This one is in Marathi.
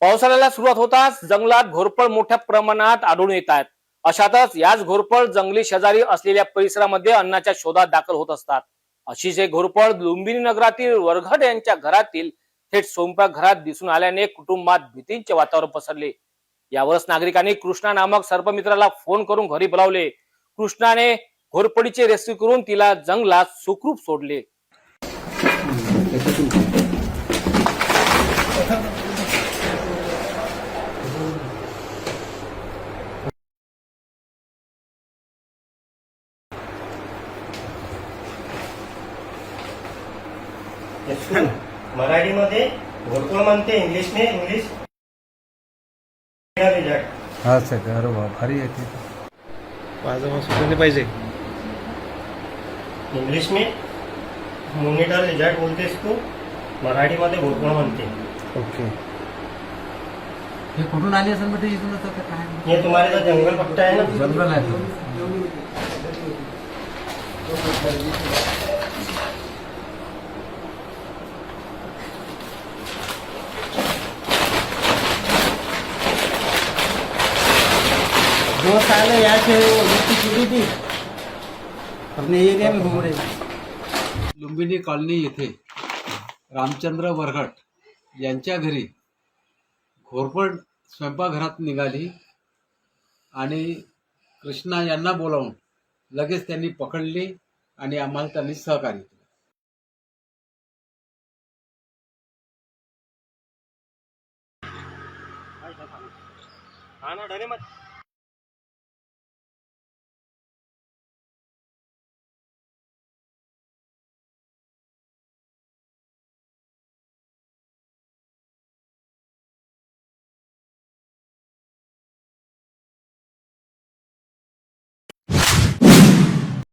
पावसाळ्याला सुरुवात होताच जंगलात घोरपड मोठ्या प्रमाणात आढळून येत आहेत. अशातच याच घोरपड जंगली शेजारी असलेल्या परिसरामध्ये अन्नाच्या शोधात दाखल होत असतात. अशीच एक घोरपड लुंबिनी नगरातील वरघट यांच्या घरातील थेट स्वयंपाक घरात दिसून आल्याने कुटुंबात भीतींचे वातावरण पसरले. यावरच नागरिकांनी कृष्णा नामक सर्पमित्राला फोन करून घरी बोलावले. कृष्णाने घोरपडीचे रेस्क्यू करून तिला जंगलात सुखरूप सोडले. मराठीमध्ये घोरपळ म्हणते इंग्लिशने इंग्लिश रिझल्ट हा सर. अरे वा भारी आहे ते. माझं मग सुचवले पाहिजे. इंग्लिश में मॉनिटर रिझल्ट बोलते इसको मराठीमध्ये घोरपळ म्हणते. ओके. हे कुठून आली असेल म्हणजे इथून का काय? ये तुम्हारे इधर जंगल पट्टा है ना? जंगल आहे दो साल यहाँ से वो मिट्टी चुरी थी। अपने एरिया में घूम रहे थे। लुंबिनी कॉलनी येथे रामचंद्र वरघट यांच्या घरी घोरपड स्वयंपाकघरात निघाली आणि कृष्णा यांना बोलावून लगेच त्यांनी पकडली आणि आम्हाला त्यांनी सहकार्य केलं. हाँ ना डरे मत.